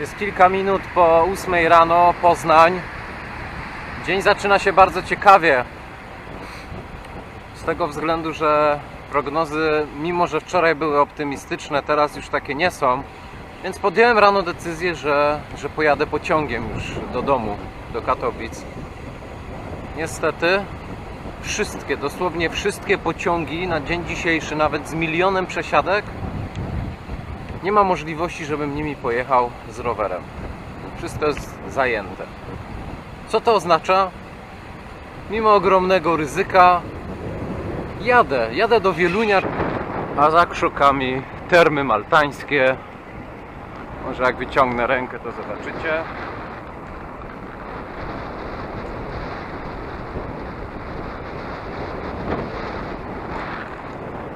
Jest kilka minut po 8 rano, Poznań. Dzień zaczyna się bardzo ciekawie. Z tego względu, że prognozy, mimo że wczoraj były optymistyczne, teraz już takie nie są. Więc podjąłem rano decyzję, że, że pojadę pociągiem już do domu, do Katowic. Niestety, wszystkie, dosłownie wszystkie pociągi na dzień dzisiejszy, nawet z milionem przesiadek, nie ma możliwości, żebym nimi pojechał z rowerem. Wszystko jest zajęte. Co to oznacza? Mimo ogromnego ryzyka jadę, jadę do Wielunia, a za krzokami termy maltańskie. Może jak wyciągnę rękę, to zobaczycie.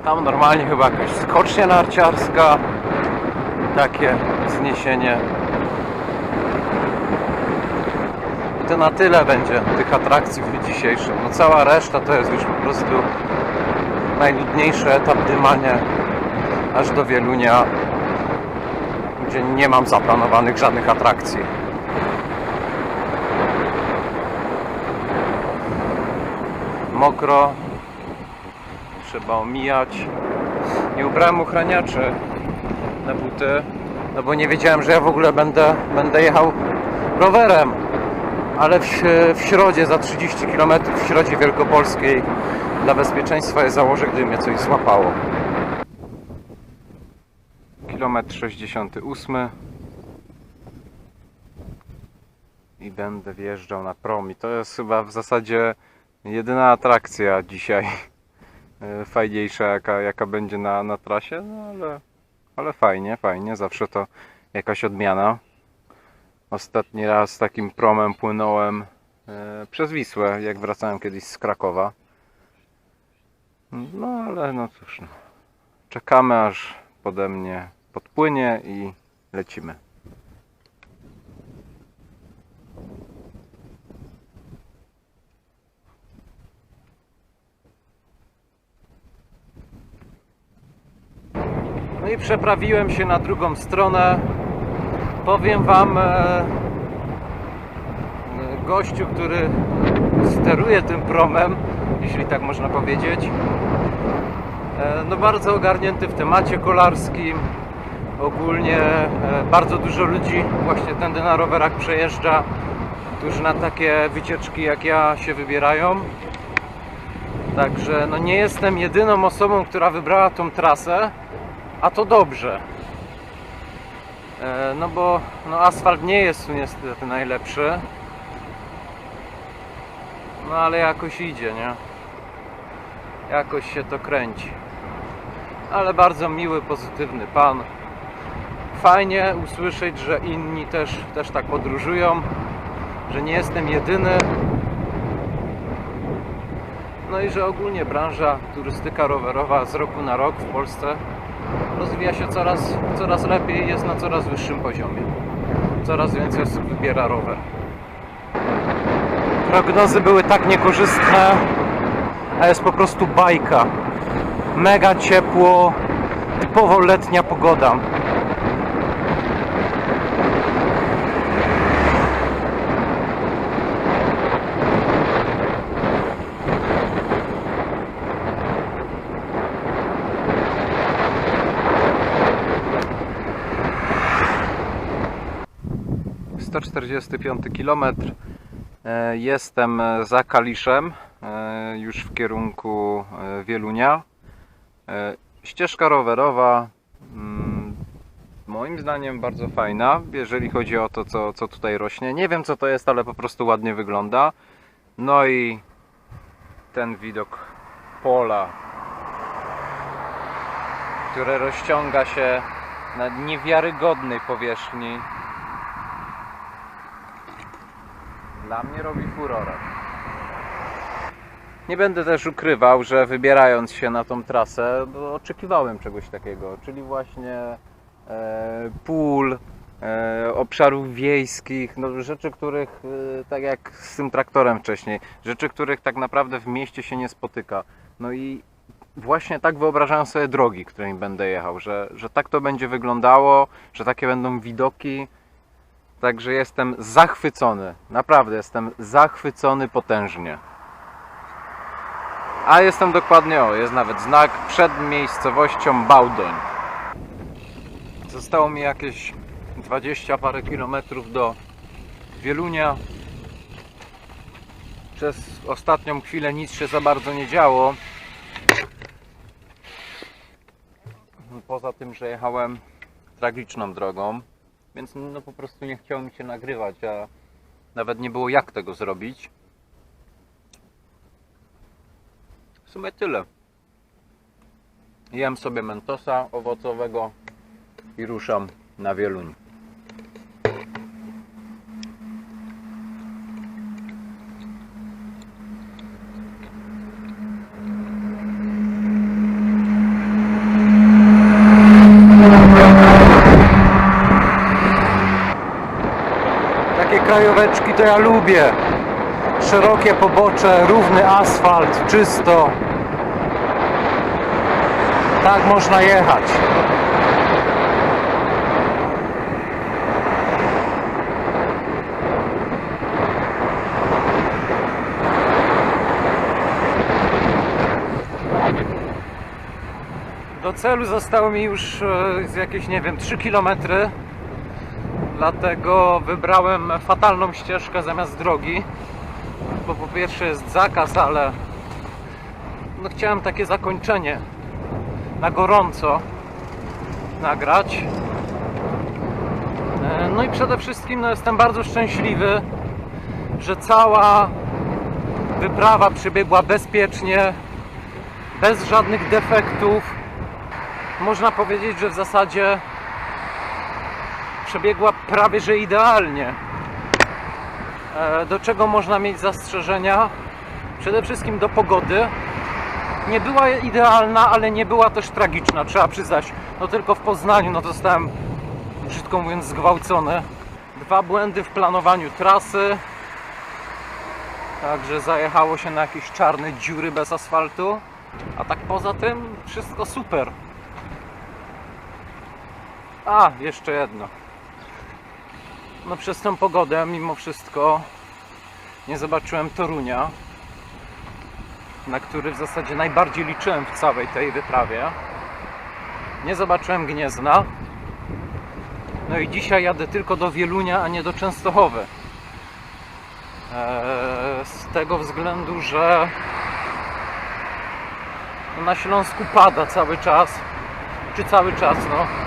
Tam normalnie chyba jakaś skocznia narciarska. Takie wzniesienie. I to na tyle będzie tych atrakcji w dzisiejszym. No cała reszta to jest już po prostu najludniejszy etap dymania aż do Wielunia, gdzie nie mam zaplanowanych żadnych atrakcji. Mokro, trzeba omijać. Nie ubrałem ochraniaczy na buty, no bo nie wiedziałem, że ja w ogóle będę, będę jechał rowerem. Ale w, w środzie, za 30 km w środzie wielkopolskiej dla bezpieczeństwa je założę, gdyby mnie coś złapało. Kilometr 68 i będę wjeżdżał na prom to jest chyba w zasadzie jedyna atrakcja dzisiaj e, fajniejsza jaka, jaka będzie na, na trasie, no ale, ale fajnie, fajnie, zawsze to jakaś odmiana. Ostatni raz takim promem płynąłem e, przez Wisłę, jak wracałem kiedyś z Krakowa. No ale no cóż, no. czekamy aż pode mnie podpłynie i lecimy. No i przeprawiłem się na drugą stronę. Powiem Wam, e, gościu, który steruje tym promem, jeśli tak można powiedzieć, e, no bardzo ogarnięty w temacie kolarskim. Ogólnie e, bardzo dużo ludzi właśnie tędy na rowerach przejeżdża, którzy na takie wycieczki jak ja się wybierają. Także no nie jestem jedyną osobą, która wybrała tą trasę, a to dobrze. E, No bo no asfalt nie jest tu niestety najlepszy. No ale jakoś idzie, nie? Jakoś się to kręci. Ale bardzo miły, pozytywny pan. Fajnie usłyszeć, że inni też, też tak podróżują, że nie jestem jedyny. No i że ogólnie branża turystyka rowerowa z roku na rok w Polsce rozwija się coraz, coraz lepiej, jest na coraz wyższym poziomie. Coraz więcej osób wybiera rower. Prognozy były tak niekorzystne, a jest po prostu bajka. Mega ciepło, typowo letnia pogoda. Sto czterdziesty piąty kilometr. E, Jestem za Kaliszem, e, już w kierunku e, Wielunia. E, Ścieżka rowerowa, mm, moim zdaniem bardzo fajna, jeżeli chodzi o to, co, co tutaj rośnie. Nie wiem, co to jest, ale po prostu ładnie wygląda. No i ten widok pola, które rozciąga się na niewiarygodnej powierzchni. Dla mnie robi furorę. Nie będę też ukrywał, że wybierając się na tą trasę, oczekiwałem czegoś takiego, czyli właśnie e, pól, e, obszarów wiejskich, no, rzeczy, których, e, tak jak z tym traktorem wcześniej, rzeczy, których tak naprawdę w mieście się nie spotyka. No i właśnie tak wyobrażałem sobie drogi, którymi będę jechał, że, że tak to będzie wyglądało, że takie będą widoki. Także jestem zachwycony. Naprawdę jestem zachwycony potężnie. A jestem dokładnie, o, jest nawet znak przed miejscowością Bałdoń. Zostało mi jakieś 20 parę kilometrów do Wielunia. Przez ostatnią chwilę nic się za bardzo nie działo. Poza tym, że jechałem tragiczną drogą, więc no po prostu nie chciało mi się nagrywać, a nawet nie było jak tego zrobić. W sumie tyle. Jem sobie mentosa owocowego i ruszam na Wieluń. Takie krajóweczki to ja lubię. Szerokie pobocze, równy asfalt, czysto. Tak można jechać. Do celu zostało mi już e, z jakieś, nie wiem, 3 km. Dlatego wybrałem fatalną ścieżkę zamiast drogi. Bo po pierwsze jest zakaz, ale no chciałem takie zakończenie na gorąco nagrać. E, No i przede wszystkim no, jestem bardzo szczęśliwy, że cała wyprawa przebiegła bezpiecznie, bez żadnych defektów. Można powiedzieć, że w zasadzie przebiegła prawie że idealnie. E, Do czego można mieć zastrzeżenia? Przede wszystkim do pogody. Nie była idealna, ale nie była też tragiczna, trzeba przyznać. No tylko w Poznaniu no zostałem, brzydko mówiąc, zgwałcony. Dwa błędy w planowaniu trasy. Także zajechało się na jakieś czarne dziury bez asfaltu. A tak poza tym wszystko super. A, jeszcze jedno. No przez tą pogodę mimo wszystko nie zobaczyłem Torunia, na który w zasadzie najbardziej liczyłem w całej tej wyprawie. Nie zobaczyłem Gniezna. No i dzisiaj jadę tylko do Wielunia, a nie do Częstochowy. Eee, z tego względu, że na Śląsku pada cały czas. Czy cały czas, no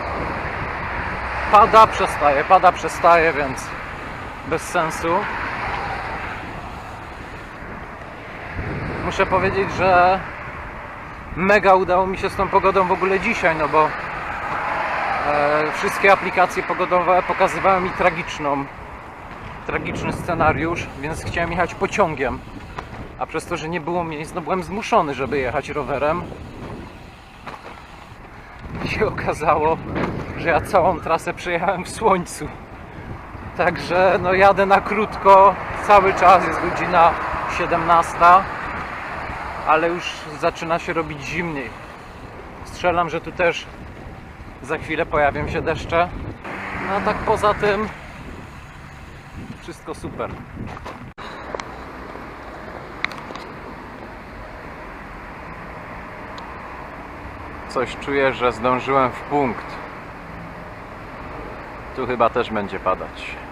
pada, przestaje, pada, przestaje, więc bez sensu. Muszę powiedzieć, że mega udało mi się z tą pogodą w ogóle dzisiaj, no bo e, wszystkie aplikacje pogodowe pokazywały mi tragiczną, tragiczny scenariusz, więc chciałem jechać pociągiem. A przez to, że nie było miejsc, no byłem zmuszony, żeby jechać rowerem. I się okazało, że ja całą trasę przejechałem w słońcu. Także no jadę na krótko, cały czas jest godzina 17, ale już zaczyna się robić zimniej. Strzelam, że tu też za chwilę pojawią się deszcze. No a tak poza tym wszystko super. Coś czuję, że zdążyłem w punkt. Tu chyba też będzie padać.